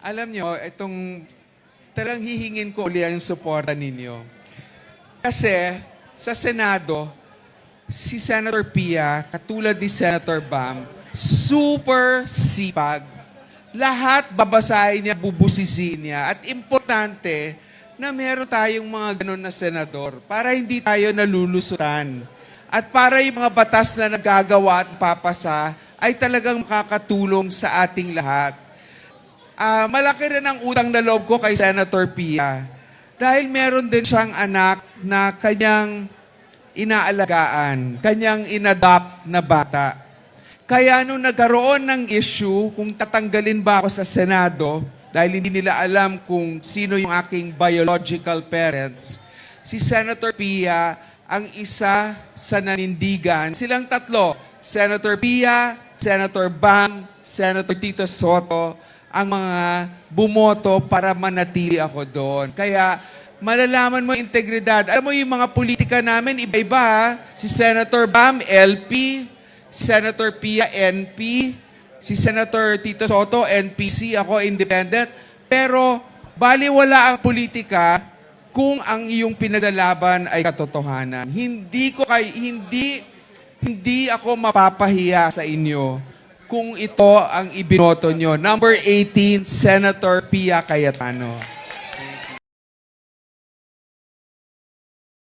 alam nyo, itong talagang hihingin ko uli ang suporta ninyo. Kasi sa Senado, si Senator Pia, katulad ni Senator Bam, super sipag. Lahat babasahin niya, bubusisiin niya. At importante na meron tayong mga ganun na senador para hindi tayo nalulusutan. At para yung mga batas na nagagawa at papasa ay talagang makakatulong sa ating lahat. Ah, malaki rin ang utang na loob ko kay Senator Pia. Dahil meron din siyang anak na kanyang inaalagaan, kanyang inadopt na bata. Kaya nung nagkaroon ng issue kung tatanggalin ba ako sa Senado, dahil hindi nila alam kung sino yung aking biological parents, si Senator Pia ang isa sa nanindigan. Silang tatlo, Senator Pia, Senator Bang, Senator Tito Soto, ang mga bumoto para manatili ako doon. Kaya malalaman mo integridad. Alam mo yung mga politika namin, iba-iba? Si Senator Bam, LP. Si Senator Pia, NP. Si Senator Tito Soto, NPC. Ako, independent. Pero, bali wala ang politika kung ang iyong pinagdalaban ay katotohanan. Hindi ko kay hindi hindi ako mapapahiya sa inyo kung ito ang ibinoto nyo. Number 18, Senator Pia Cayetano.